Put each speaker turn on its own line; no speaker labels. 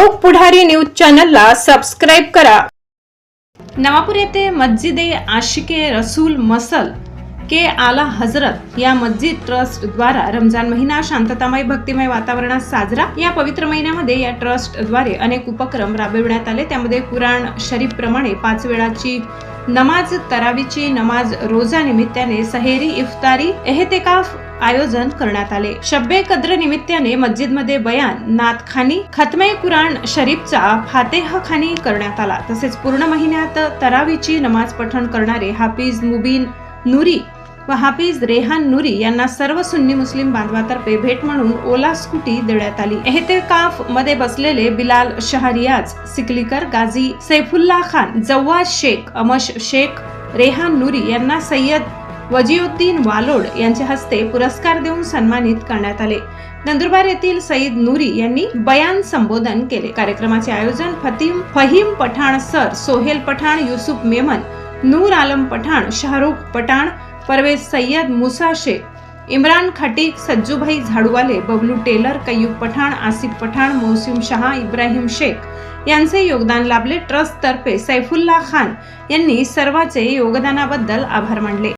लोक पुढारी न्यूज चॅनलला सबस्क्राईब करा. नवापूर येथे मस्जिद ए आशिके रसूल मसल के आला हजरत या मस्जिद ट्रस्ट द्वारा रमजान महिना शांततामय भक्तिमय वातावरणात साजरा. या पवित्र महिन्यामध्ये या ट्रस्टद्वारे अनेक उपक्रम राबविण्यात आले. त्यामध्ये कुराण शरीफ प्रमाणे पाच वेळाची नमाज तरावीची नमाज रोजा निमित्ताने सहेरी इफ्तारी एहतेकाफ आयोजन करण्यात आले. शब्बे कद्र निमित्ताने मस्जिदमध्ये बयान नातखानी खतमे कुराण शरीफचा फातेह खानी करण्यात आला. तसेच पूर्ण महिन्यात तरावीची नमाज पठण करणारे हाफिज मुबीन नुरी व हाफिज रेहान नुरी यांना सर्व सुन्नी मुस्लिम बांधवातर्फे भेट म्हणून ओला स्कूटी देण्यात आली. एहतेकाफमध्ये बसलेले बिलाल शहरियाज सिकलीकर गाझी सैफुल्ला खान जव्वाज शेख अमश शेख रेहान नुरी यांना सय्यद वजीउद्दीन वालोड यांच्या हस्ते पुरस्कार देऊन सन्मानित करण्यात आले. नंदुरबार येथील सईद नुरी यांनी बयान संबोधन केले. कार्यक्रमाचे आयोजन फतीम फहीम पठाण सर सोहेल पठाण युसुफ मेमन नूर आलम पठाण शाहरुख पठाण परवेज सय्यद मुसा शेख इम्रान खटीक सज्जूभाई झाडूवाले बबलू टेलर कय्यूब पठाण आसिफ पठाण मोहसिम शहा इब्राहिम शेख यांचे योगदान लाभले. ट्रस्ट तर्फे सैफुल्ला खान यांनी सर्वाचे योगदानाबद्दल आभार मानले.